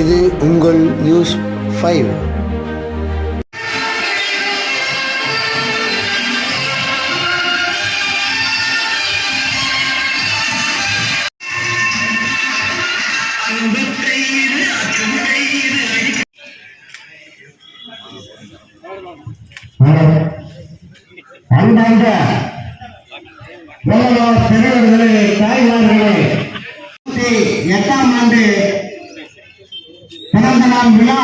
இது உங்கள் news five. அன்பார்ந்த வேளாண் தாய்மார்களே. நாள் விழா.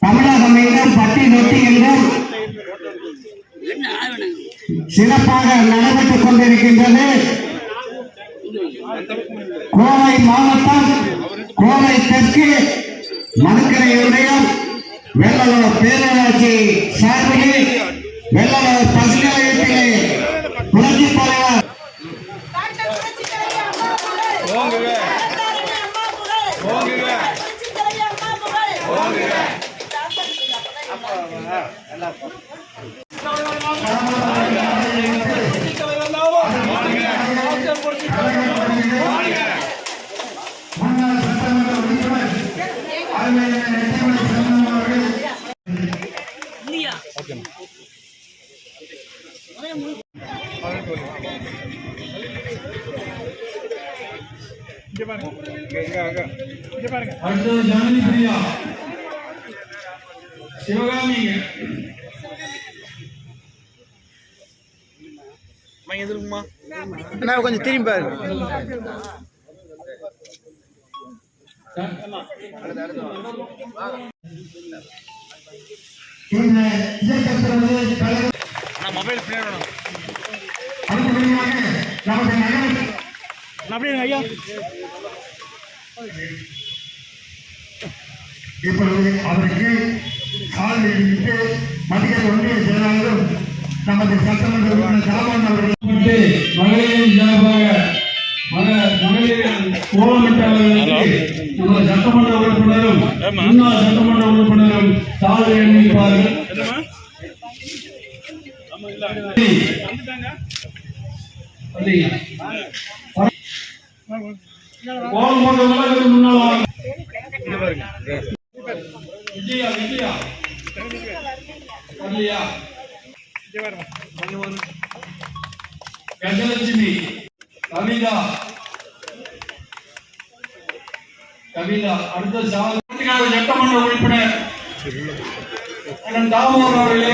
தமிழகம் எங்கும் பட்டி தொட்டி எங்கும் சிறப்பாக நடைபெற்றுக் கொண்டிருக்கின்றது. கோவை மாவட்டம் கோவை தெற்கு மதுக்கரை ஒன்றியம் வெள்ளலூர் பேரூராட்சி சார்பிலே வெள்ளலூர் பல்கலைக்கழகத்திலே புரட்சி தலைவர் புரட்சித்தலைவி இங்க பாருங்க. அடுத்தது ஜனனி பிரியா. சிவகாமிங்க. அண்ணா கொஞ்சம் திரும்பி பாரு அடுத்தபடியாக நமது நகர இப்பொழுது அவருக்கு கால் நீடித்து மத்திய ஒன்றிய செயலாளரும் நமது சட்டமன்ற உறுப்பினர் சாமான் அவர்கள் மகளிரின் சார்பாக மக நமது சட்டமன்ற உறுப்பினரும் முன்னாள் சட்டமன்ற உறுப்பினரும் அணிவிப்பார்கள். கோலம் விஜயா விஜயா வரலையா கஜலட்சுமி கவிதா. கவிதா அடுத்த சட்டமன்ற உறுப்பினர். அண்ணன் தாமோதர் அவர்களே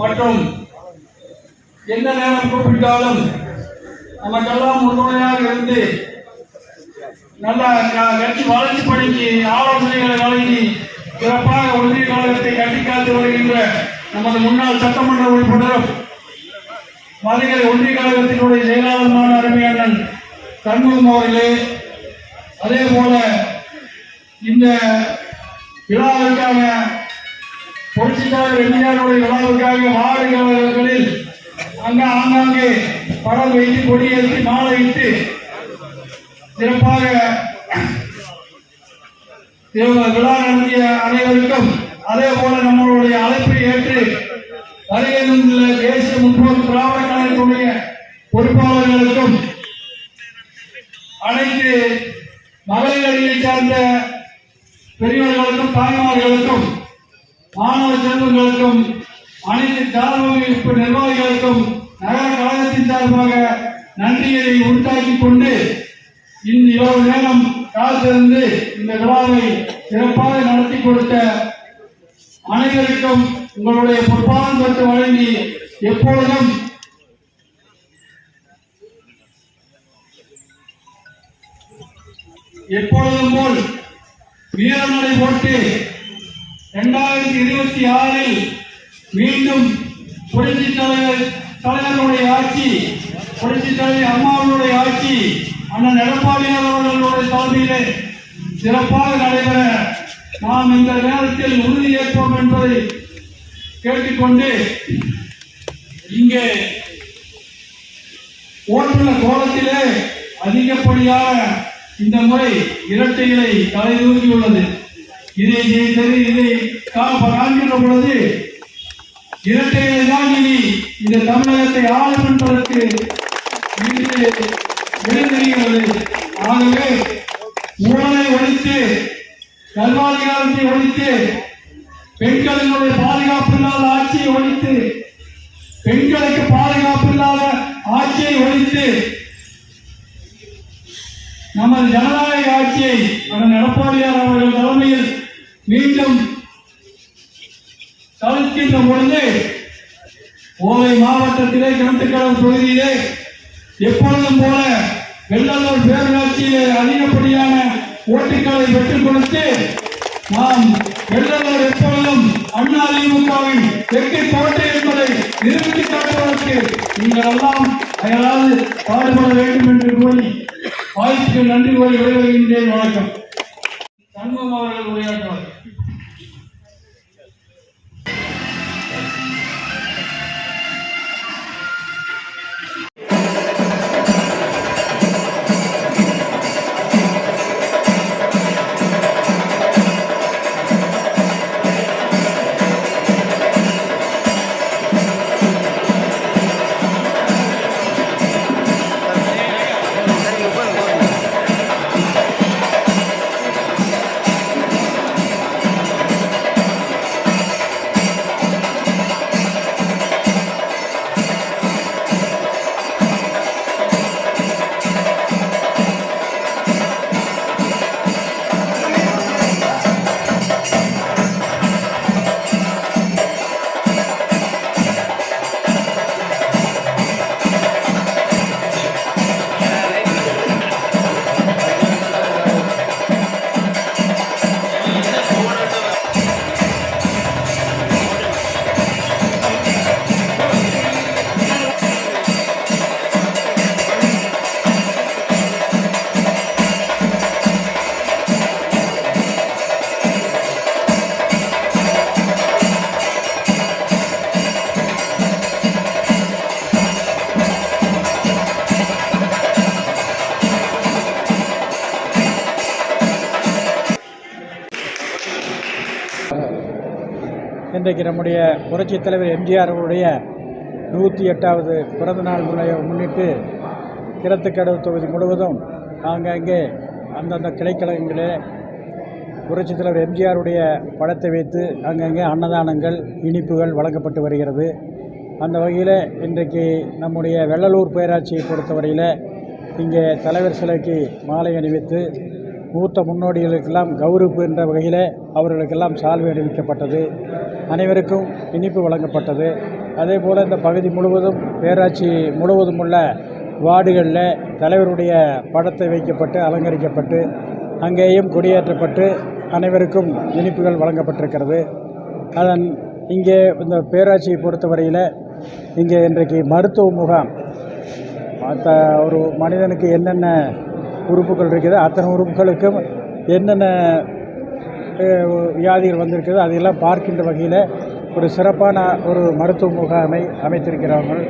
மற்றும் எந்த நேரம் கூப்பிட்டாலும் நமக்கெல்லாம் உறுதுணையாக இருந்து நல்ல கட்சி வளர்ச்சி பணிக்கு ஆலோசனைகளை வழங்கி சிறப்பாக ஒன்றிய கழகத்தை கட்டிக்காத்து வருகின்ற நமது முன்னாள் சட்டமன்ற உறுப்பினரும் மதுரை ஒன்றிய கழகத்தினுடைய செயலாளருமான அருமையான கண்முகம் அவர்களே அதே போல இந்த விழாவிற்கான புரட்சித்தாளர் எம்ஜிஆருடைய விழாவுக்காக கழகங்களில் அங்கே ஆங்காங்கே படம் வைத்து கொடியேற்றி மாலையிட்டு சிறப்பாக விழா நடத்திய அனைவருக்கும் அதே போல நம்மளுடைய அழைப்பை ஏற்று வருகின்ற தேசிய முற்போக்கு திராவிட கழகத்துடைய பொறுப்பாளர்களுக்கும் அனைத்து மகளிர் அணியை சார்ந்த பெரியவர்களுக்கும் தாய்மார்களுக்கும் மாணவ செல்வங்களுக்கும் அனைத்து தாழ்வு நிர்வாகிகளுக்கும் நகர கழகத்தின் சார்பாக நன்றியை உண்டாக்கிக் கொண்டு இந்த இவ்வளவு நேரம் காத்திருந்து இந்த விழாவை சிறப்பாக நடத்தி கொடுத்த அனைவருக்கும் உங்களுடைய பொற்பாலம் தொட்டு வழங்கி எப்பொழுதும் எப்பொழுதும் போல் வீரநடை போட்டு இரண்டாயிரத்தி இருபத்தி ஆறில் மீண்டும் புரட்சி தலைவர் தலைவருடைய ஆட்சி புரட்சி தலைவர் அம்மாவுடைய ஆட்சி அண்ணன் எடப்பாடியார் அவர்களுடைய தலைமையிலே சிறப்பாக நடைபெற நாம் இந்த நேரத்தில் உறுதியேற்போம் என்பதை கேட்டுக்கொண்டு இங்கே ஓட்டுள்ள கோலத்திலே அதிகப்படியாக இந்த முறை இரட்டை இலை தலை தூக்கியுள்ளது இதை இதை தெரி- இதை காண்கின்ற பொழுது இரட்டை இலை தான் இனி இந்த தமிழகத்தை ஆளும் என்பதற்கு இன்று ஆகவே ஊழலை ஒழித்து சர்வாதிகாரத்தை ஒழித்து பெண்களினுடைய பாதுகாப்பு இல்லாத ஆட்சியை ஒழித்து பெண்களுக்கு பாதுகாப்பு இல்லாத ஆட்சியை ஒழித்து நமது ஜனநாயக ஆட்சியை அண்ணன் எடப்பாடியார் அவர்கள் தலைமையில் மீண்டும் தவிர்க்கின்ற பொழுது கோவை மாவட்டத்திலே கிணத்துக்கடவு தொகுதியிலே எப்பொழுதும் போல வெள்ளலூர் பேரூராட்சியிலே அதிகப்படியான ஓட்டுக்களை பெற்றுக் கொடுத்து நாம் வெள்ளலூர் எப்பொழுதும் அண்ணா திமுகவின் வெற்றி கோட்டை என்பதை நிரூபித்து காட்டுவதற்கு நீங்கள் எல்லாம் அயலாது பாடுபட வேண்டும் என்று கூறி வாய்ப்புக்கு நன்றி கூறி விடைபெறுகின்றேன். வணக்கம். சண்முகம் அவர்கள் உரையாற்றுவார்கள். இன்றைக்கு நம்முடைய புரட்சித் தலைவர் எம்ஜிஆர் அவருடைய நூற்றி எட்டாவது பிறந்தநாள் முன்னைய முன்னிட்டு கிரத்துக்கடவு தொகுதி முழுவதும் ஆங்காங்கே அந்தந்த கிளைக்கழகங்களே புரட்சித் தலைவர் எம்ஜிஆருடைய படத்தை வைத்து அங்கங்கே அன்னதானங்கள் இனிப்புகள் வழங்கப்பட்டு வருகிறது. அந்த வகையில் இன்றைக்கு நம்முடைய வெள்ளலூர் பேராட்சியை பொறுத்தவரையில் இங்கே தலைவர் சிலைக்கு மாலை அணிவித்து மூத்த முன்னோடிகளுக்கெல்லாம் கௌரவிப்பு என்ற வகையில் அவர்களுக்கெல்லாம் சால்வை அணிவிக்கப்பட்டது. அனைவருக்கும் இனிப்பு வழங்கப்பட்டது. அதே போல் இந்த பகுதி முழுவதும் பேராட்சி முழுவதும் உள்ள வார்டுகளில் தலைவருடைய படத்தை வைக்கப்பட்டு அலங்கரிக்கப்பட்டு அங்கேயும் கொடியேற்றப்பட்டு அனைவருக்கும் இனிப்புகள் வழங்கப்பட்டிருக்கிறது. அதன் இங்கே இந்த பேராட்சியை பொறுத்தவரையில் இங்கே இன்றைக்கு மருத்துவ முகாம். மற்ற ஒரு மனிதனுக்கு என்னென்ன உறுப்புகள் இருக்குதோ அத்தனை உறுப்புகளுக்கும் என்னென்ன வியாதிகள் வந்திருக்குது. அதையெல்லாம் பார்க்கின்ற வகையில் ஒரு சிறப்பான ஒரு மருத்துவ முகாமை அமைத்திருக்கிறார்கள்.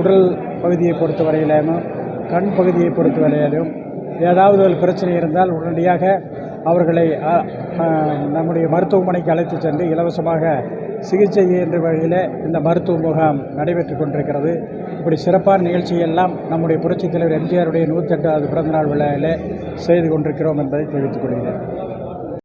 உடல் பகுதியை பொறுத்தவரையிலும் கண் பகுதியை பொறுத்த வரையிலும் ஏதாவது ஒரு பிரச்சனை இருந்தால் உடனடியாக அவர்களை நம்முடைய மருத்துவமனைக்கு அழைத்து சென்று இலவசமாக சிகிச்சை என்ற வகையில் இந்த மருத்துவ முகாம் நடைபெற்று கொண்டிருக்கிறது. இப்படி சிறப்பான நிகழ்ச்சியெல்லாம் நம்முடைய புரட்சித் தலைவர் எம்ஜிஆருடைய நூற்றெட்டாவது பிறந்தநாள் விழாவில் செய்து கொண்டிருக்கிறோம் என்பதை தெரிவித்துக் கொள்கிறேன்.